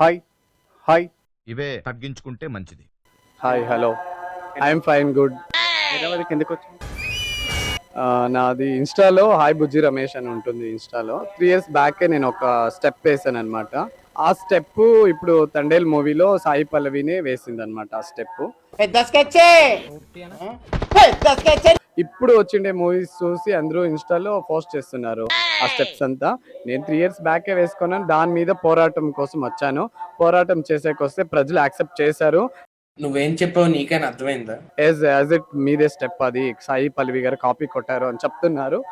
Hi hi ఇవే తగ్గించుకుంటే మంచిది. Hi hello I'm fine good హైదరాబాద్కి ఎందుకు వచ్చావు? నాది ఇన్స్టాలో హాయ్ బుజ్జి రమేష్ అని ఉంటుంది ఇన్స్టాలో త్రీ ఇయర్స్ బ్యాకే నేను ఒక స్టెప్ వేసాను అనమాట ఆ స్టెప్ ఇప్పుడు తండేల్ మూవీలో సాయి పల్లవినే వేసింది అనమాట ఆ? స్టెప్ ఇప్పుడు వచ్చిండే మూవీస్ చూసి అందరూ ఇన్స్టాలో పోస్ట్ చేస్తున్నారు ఆ స్టెప్స్ అంతా. నేను త్రీ ఇయర్స్ బ్యాకే వేసుకున్నాను. దాని మీద పోరాటం కోసం వచ్చాను. పోరాటం చేసేకొస్తే ప్రజలు యాక్సెప్ట్ చేశారు. నువ్వేం చెప్పావు నీకైనా అర్థమైందా? యాజ్ యాజ్ ఇట్ మీదే స్టెప్ అది. సాయి పల్లవి గారు కాపీ కొట్టారు అని చెప్తున్నారు.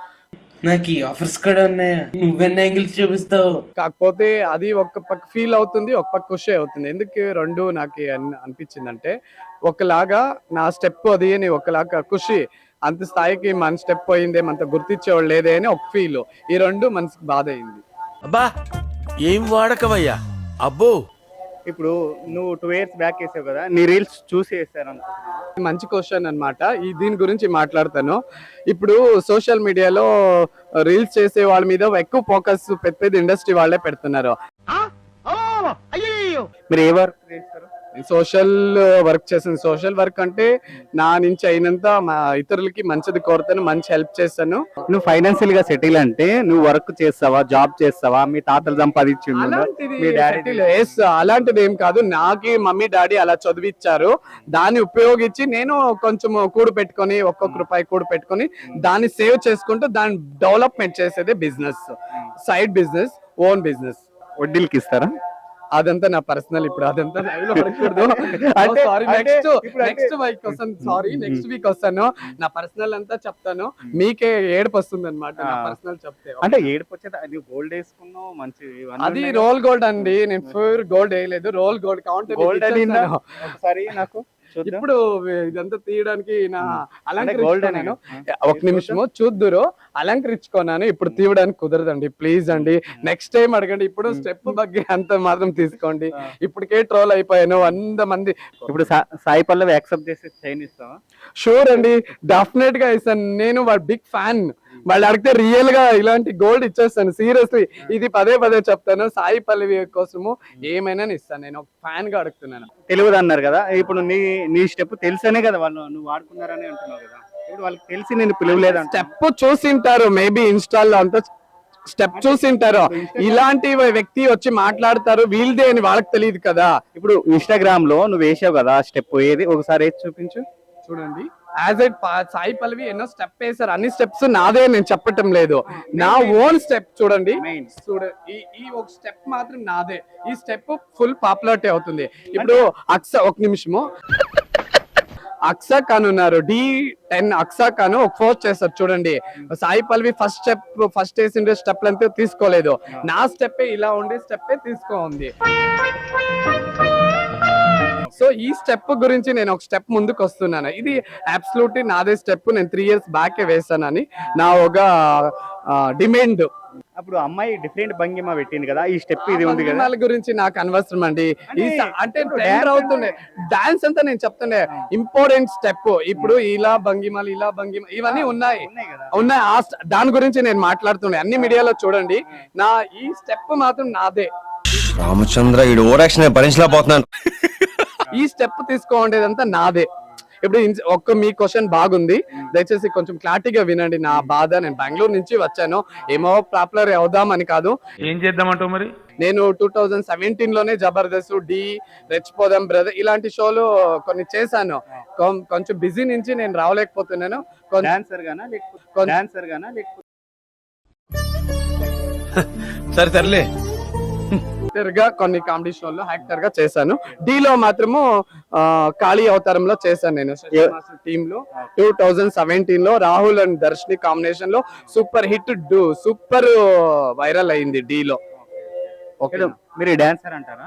నాకు ఈ ఆఫర్స్ కూడా ఉన్నాయా? నువ్వెన్ని యాంగిల్స్ చూపిస్తావు? కాకపోతే అది ఒక పక్క ఫీల్ అవుతుంది ఒక పక్క ఖుషి అవుతుంది. ఎందుకు రెండు నాకు అన్- అనిపించిందంటే ఒకలాగా నా స్టెప్ అది అని ఒకలాగా ఖుషి అంత స్థాయికి మన స్టెప్ పోయిందే మనతో గుర్తించేవాళ్ళు లేదే అని ఒక ఫీల్ ఈ రెండు మనసుకి బాధ అయింది. అబ్బా ఏం వాడకవయ్యా అబ్బో ఇప్పుడు నువ్వు టూ ఇయర్స్ బ్యాక్ వేసావు కదా నీ రీల్స్ చూసి వేసాను మంచి క్వశ్చన్ అన్నమాట. ఈ దీని గురించి మాట్లాడతాను. ఇప్పుడు సోషల్ మీడియాలో రీల్స్ చేసే వాళ్ళ మీద ఎక్కువ ఫోకస్ పెద్ద పెద్ద ఇండస్ట్రీ వాళ్ళే పెడుతున్నారు. మీరు ఏ వర్క్ చేస్తారు? సోషల్ వర్క్ చేస్తాను. సోషల్ వర్క్ అంటే నా నుంచి అయినంత మా ఇతరులకి మంచిది కోరుతాను మంచి హెల్ప్ చేస్తాను. నువ్వు ఫైనాన్షియల్గా సెటిల్ అంటే నువ్వు వర్క్ చేస్తావా జాబ్ చేస్తావా? మీ తాతలు yes, అలాంటిది ఏం కాదు. నాకు మమ్మీ డాడీ అలా చదివిచ్చారు. దాన్ని ఉపయోగించి నేను కొంచెం కూడు పెట్టుకొని ఒక్కొక్క రూపాయి కూడు పెట్టుకొని దాన్ని సేవ్ చేసుకుంటూ దాన్ని డెవలప్మెంట్ చేసేదే business side business own business వడ్డీలకి ఇస్తారా? అదంతా నా పర్సనల్ ఇప్పుడు అదంతా లో అంటే- సారీ నెక్స్ట్ నెక్స్ట్ వీక్ వస్తాను సారీ నెక్స్ట్ వీక్ వస్తాను. నా పర్సనల్ అంతా చెప్తాను. మీకే ఏడుపు వస్తుంది అనమాట నా. పర్సనల్ చెప్తే అంటే ఏడుపు వచ్చేది? అది గోల్డ్ వేసుకున్నావు మంచి అది రోల్ గోల్డ్ అండి నేను ఫుల్ గోల్డ్ వేయలేదు రోల్ గోల్డ్ కౌంటర్ గోల్డ్ ఒకసారి నాకు. ఇప్పుడు ఇదంతా తీయడానికి నా అలంకరించుకున్నాను. ఒక నిమిషము చూద్దురు. అలంకరించుకున్నాను. ఇప్పుడు తీయడానికి కుదరదండి. ప్లీజ్ అండి. నెక్స్ట్ టైం అడగండి. ఇప్పుడు స్టెప్ బగ్గి అంత మాత్రం తీసుకోండి. ఇప్పటికే ట్రోల్ అయిపోయాను. వంద మంది. ఇప్పుడు సాయి పల్లవి యాక్సెప్ట్ చేసి చైన్ ఇస్తావా? షూర్ అండి. డెఫినెట్గా ఇస్తాను. నేను వాళ్ళ బిగ్ ఫ్యాన్ వాళ్ళు అడిగితే రియల్గా ఇలాంటి గోల్డ్ ఇచ్చేస్తాను. సీరియస్లీ ఇది పదే పదే చెప్తాను. సాయి పల్లవి కోసము ఏమైనా ఇస్తాను. నేను ఫ్యాన్గా అడుగుతున్నాను. తెలియదు అన్నారు కదా. ఇప్పుడు నీ నీ స్టెప్ తెలిసనే కదా వాళ్ళు నువ్వు వాడుకున్నారని అంటున్నావు కదా. ఇప్పుడు వాళ్ళకి తెలిసి నేను పిలవలేదు స్టెప్ చూసింటారు. మేబీ ఇన్స్టాల్లో అంతా స్టెప్ చూసింటారు. ఇలాంటి వ్యక్తి వచ్చి మాట్లాడతారు. వీళ్ళదే అని వాళ్ళకి తెలియదు కదా. ఇప్పుడు ఇన్స్టాగ్రామ్లో నువ్వు వేసావు కదా స్టెప్ ఏది? ఒకసారి చూపించు. చూడండి. యాజ్ ఎట్ సాయి పల్లవి ఎన్నో స్టెప్ వేశారు. అన్ని స్టెప్స్ నాదే నేను చెప్పటం లేదు. నా ఓన్ స్టెప్ చూడండి. మెయిన్ చూడ ఈ ఒక స్టెప్ మాత్రం నాదే. ఈ స్టెప్ ఫుల్ పాపులారిటీ అవుతుంది. ఇప్పుడు అక్స ఒక నిమిషము. అక్సా ఖాన్ ఉన్నారు. డి టెన్ అక్సా ఖాన్ ఒక పోస్ట్ చేస్తారు చూడండి. Sai Pallavi first step first వేసిండే step అంతా తీసుకోలేదు. నా స్టెప్ ఇలా ఉండే స్టెప్ తీసుకో ఉంది. సో ఈ స్టెప్ గురించి నేను ఒక స్టెప్ ముందుకు వస్తున్నాను. ఇది అబ్సల్యూట్లీ నాదే స్టెప్. నేను త్రీ ఇయర్స్ బ్యాక్ వేసానని నా ఒక డిమాండ్ అప్పుడు అమ్మాయి డిఫరెంట్ భంగిమ పెట్టింది కదా ఈ స్టెప్ ఇది ఉంది కదా. గురించి నాకు అనవసరం అండి. అంటే ట్రెండ్ అవుతుండే. డాన్స్ అంతా నేను చెప్తుండే. ఇంపార్టెంట్ స్టెప్ ఇప్పుడు ఇలా భంగిమలు ఇలా భంగిమ ఇవన్నీ ఉన్నాయి. ఉన్నాయి కదా. ఉన్నాయి. ఆ దాని గురించి నేను మాట్లాడుతుండే. అన్ని మీడియాలో చూడండి. నా ఈ స్టెప్ మాత్రం నాదే. రామచంద్ర ఈ ఓరాక్షన్ భరించలేకపోతున్నాను ఈ స్టెప్ తీసుకోండేదంతా నాదే. ఇప్పుడు ఇన్- ఒక్క మీ క్వశ్చన్ బాగుంది. దయచేసి కొంచెం క్లారిటీగా వినండి నా బాధ. నేను బెంగళూరు నుంచి వచ్చాను. ఏమో పాపులర్ అవుదామని కాదు. ఏం చేద్దామంటావు మరి? నేను టూ థౌజండ్ సెవెంటీన్లోనే జబర్దస్త్ డి రెచ్చిపోదాం బ్రదర్ ఇలాంటి షోలు కొన్ని చేశాను. కొం- కొంచెం బిజీ నుంచి నేను రావలేకపోతున్నాను. కొంచెం డాన్సర్ యాక్టర్గా కొన్ని కామెడీ షోల్లో యాక్టర్గా చేశాను. D లో మాత్రము కాళీ అవతారంలో చేశాను నేను. టీమ్లో టూ థౌజండ్ సెవెంటీన్లో రాహుల్ అండ్ దర్శని కాంబినేషన్లో సూపర్ హిట్ డు సూపర్ వైరల్ అయింది D లో ఓకే. మీరు డాన్సర్ అంటారా?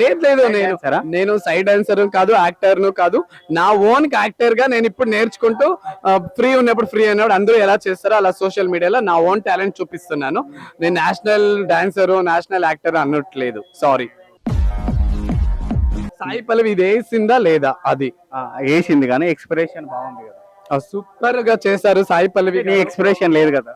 లేదు లేదు నేను? నేను సైడ్ డాన్సర్ కాదు యాక్టర్ను కాదు. నా ఓన్ యాక్టర్గా నేను ఇప్పుడు నేర్చుకుంటూ ఫ్రీ ఉన్నప్పుడు ఫ్రీ అయినప్పుడు అందరూ ఎలా చేస్తారో అలా సోషల్ మీడియాలో నా ఓన్ టాలెంట్ చూపిస్తున్నాను. నేను నేషనల్ డాన్సర్ నేషనల్ యాక్టర్ అనట్లేదు. సారీ సాయి పల్లవి ఇది వేసిందా లేదా? అది. వేసింది కానీ ఎక్స్ప్రెషన్ బాగుంది కదా. సూపర్గా చేశారు సాయి పల్లవి ఎక్స్ప్రెషన్ లేదు కదా.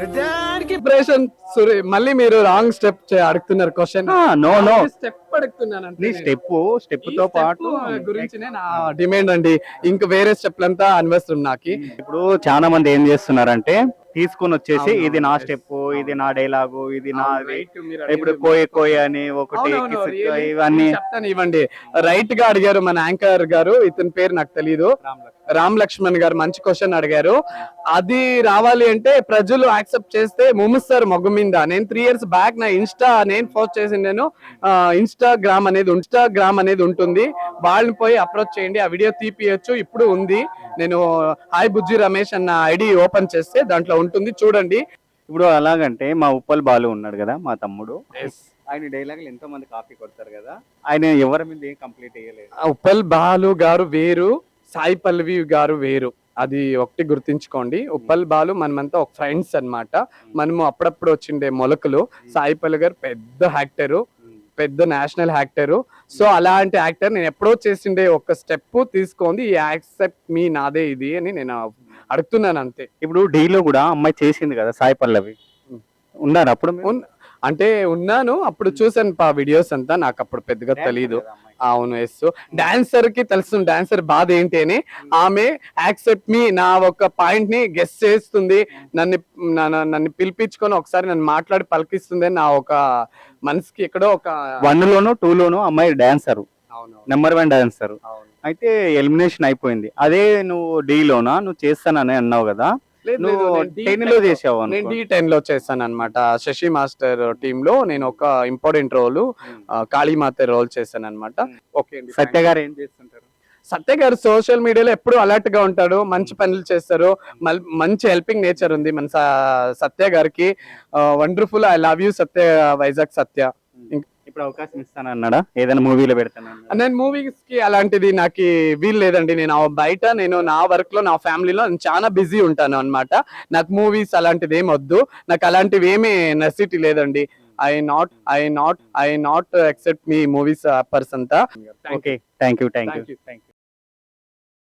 ప్రిపరేషన్ సురే మళ్ళీ మీరు రాంగ్ స్టెప్ అడుగుతున్నారు క్వశ్చన్ నో నో స్టెప్ అడుగుతున్నాను అంతే నీ. స్టెప్ స్టెప్తో పాటు గురించినే నా డిమాండ్ అండి. ఇంక వేరే స్టెప్లంతా అనవసరం నాకి. ఇప్పుడు చాలా మంది ఏం చేస్తున్నారంటే తీసుకొని వచ్చేసి ఇది నా. స్టెప్ ఇది నా డైలాగు ఇది నా ఇప్పుడు కోయ కోయ అని ఒకటి ఇవన్నీ. ఇవ్వండి. రైట్గా అడిగారు మన యాంకర్ గారు ఇతని పేరు నాకు తెలీదు. రామ్ లక్ష్మణ్ గారు మంచి క్వశ్చన్ అడిగారు. అది రావాలి అంటే ప్రజలు యాక్సెప్ట్ చేస్తే ముమ్మిస్తారు మొగ్గు మీద. నేను త్రీ ఇయర్స్ బ్యాక్ నా ఇన్స్టా నేను పోస్ట్ చేసింది నేను ఇన్స్టాగ్రామ్ అనేది ఇన్స్టాగ్రామ్ అనేది ఉంటుంది. వాళ్ళని పోయి అప్రోచ్ చేయండి. ఆ వీడియో తీపియచ్చు. ఇప్పుడు ఉంది. నేను హాయ్ బుజ్జి రమేష్ అన్న ఐడి ఓపెన్ చేస్తే దాంట్లో ఉంటుంది. చూడండి. ఇప్పుడు అలాగంటే మా ఉప్పల్ బాలు ఉన్నాడు కదా మా తమ్ముడు. ఆయన డైలాగులు ఎంతో మంది కాపీ కొడతారు కదా. ఆయన ఎవరి మీద ఏం కంప్లీట్ చేయలేదు ఉప్పల్ బాలు గారు వేరు. సాయి పల్లవి గారు వేరు. అది ఒకటి గుర్తుంచుకోండి. ఉప్పల్ బాలు మనమంతా ఒక ఫ్రెండ్స్ అన్నమాట. మనము అప్పుడప్పుడు వచ్చిండే మొలకలు. సాయి పల్లవి గారు పెద్ద యాక్టరు. పెద్ద నేషనల్ యాక్టరు. సో అలాంటి యాక్టర్ నేను ఎప్పుడో చేసిండే ఒక స్టెప్ తీసుకోండి. ఈ యాక్సెప్ట్ మీ నాదే ఇది అని నేను అడుగుతున్నాను అంతే. ఇప్పుడు డీలో కూడా అమ్మాయి చేసింది కదా సాయి పల్లవి. ఉన్నారు అప్పుడు అంటే ఉన్నాను అప్పుడు చూసాను పా వీడియోస్ అంతా నాకు అప్పుడు పెద్దగా అమ్మాయి. అవును ఎస్ డాన్సర్కి తెలుసు డాన్సర్ బాధ ఏంటి అని ఆమె యాక్సెప్ట్ మీ నా ఒక పాయింట్ని గెస్ చేస్తుంది. నన్ను నన్ను- నన్ను పిలిపించుకొని ఒకసారి నన్ను మాట్లాడి పలికిస్తుంది నా ఒక మనసుకి ఎక్కడో ఒక వన్ లోను టూ లోను అమ్మాయి డాన్సర్ అవును నెంబర్ వన్ డాన్సర్ అవును. అయితే ఎలిమినేషన్ అయిపోయింది. అదే నువ్వు D లోనా? నువ్వు చేస్తానని అన్నావు కదా. నువ్వు టెన్లో చేసావు నేను. డి టెన్లో చేశాను అనమాట శశి మాస్టర్ టీమ్లో నేను ఒక ఇంపార్టెంట్ రోల్ కాళీమాత రోల్ చేశాను అనమాట ఓకే అండి సత్య గారు ఏం చేస్తుంటారు? సత్య గారు సోషల్ మీడియాలో ఎప్పుడు అలర్ట్గా ఉంటాడు మంచి పనులు చేస్తారు మంచి హెల్పింగ్ నేచర్ ఉంది మన సత్య గారికి. Wonderful I love you Satya Vizag Satya. ఇప్పుడు అవకాశం ఇస్తానన్నాడా ఏదైనా మూవీలో పెడతానన్నా నేను మూవీస్కి అలాంటిది నాకు వీలు లేదండి. నేను బయట నేను నా వర్క్లో నా ఫ్యామిలీలో నేను చాలా బిజీ ఉంటాను అన్నమాట. నాకు మూవీస్ అలాంటిది ఏం వద్దు. నాకు అలాంటివి ఏమీ నెసిటీ లేదండి. I not I not I not accept me movies person తా. Okay thank you thank you. Thank you